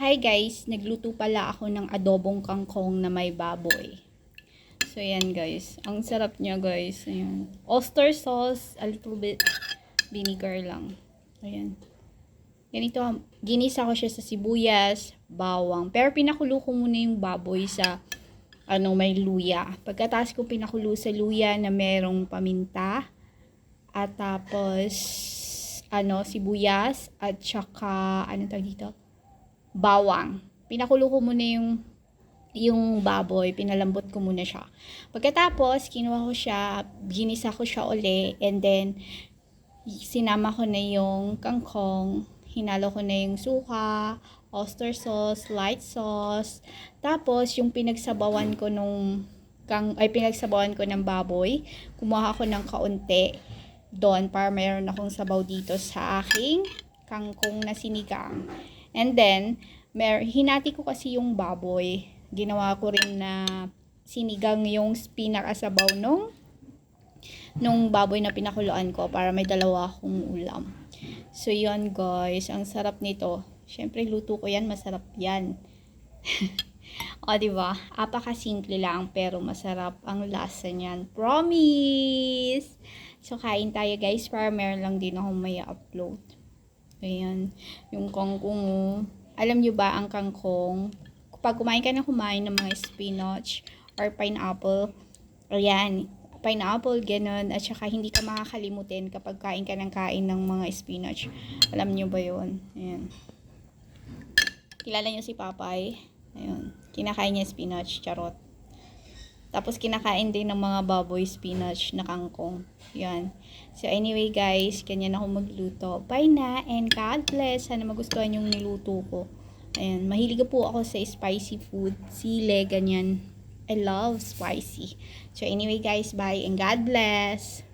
Hi guys, nagluto pala ako ng adobong kangkong na may baboy. So yan guys, ang sarap niya guys. Ayan. Oyster sauce, a little bit vinegar lang. Ayan. Ganito, ginisa ko siya sa sibuyas, bawang. Pero pinakulo ko muna yung baboy sa ano, may luya. Pagkatapos ko pinakulo sa luya na merong paminta. At tapos, ano, sibuyas. At saka, ano tawag dito? Bawang. Pinakulo ko muna yung yung baboy, pinalambot ko muna siya. Pagkatapos, kinuha ko siya, ginisa ko siya uli, and then, sinama ko na yung kangkong, hinalo ko na yung suka, oyster sauce, light sauce, tapos, yung pinagsabawan ko nung, kang, ay pinagsabawan ko ng baboy, kumuha ko ng kaunti doon para mayroon akong sabaw dito sa aking kangkong na sinigang. And then, mer hinati ko kasi yung baboy. Ginawa ko rin na sinigang yung pinakasabaw nung nung baboy na pinakuluan ko para may dalawa akong ulam. So, yon guys. Ang sarap nito. Siyempre, luto ko yan. Masarap yan. o, diba? Apaka-simple lang pero masarap ang lasa niyan. Promise! So, kain tayo guys para meron lang din ako may upload. Ayan. Yung kangkong, oh. Alam nyo ba ang kangkong? Kapag kumain ka na kumain ng mga spinach or pineapple, ayan, pineapple, ganun, at saka hindi ka makakalimutin kapag kain ka ng kain ng mga spinach. Alam nyo ba yun? Ayan. Kilala nyo si Papay? Ayun. Kinakain niya spinach, charot. Tapos kinakain din ng mga baboy spinach na kangkong. Yan. So anyway guys, ganyan ako magluto. Bye na and God bless. Sana magustuhan yung niluto ko. Ayan, mahilig po ako sa spicy food. Sile, ganyan. I love spicy. So anyway guys, bye and God bless.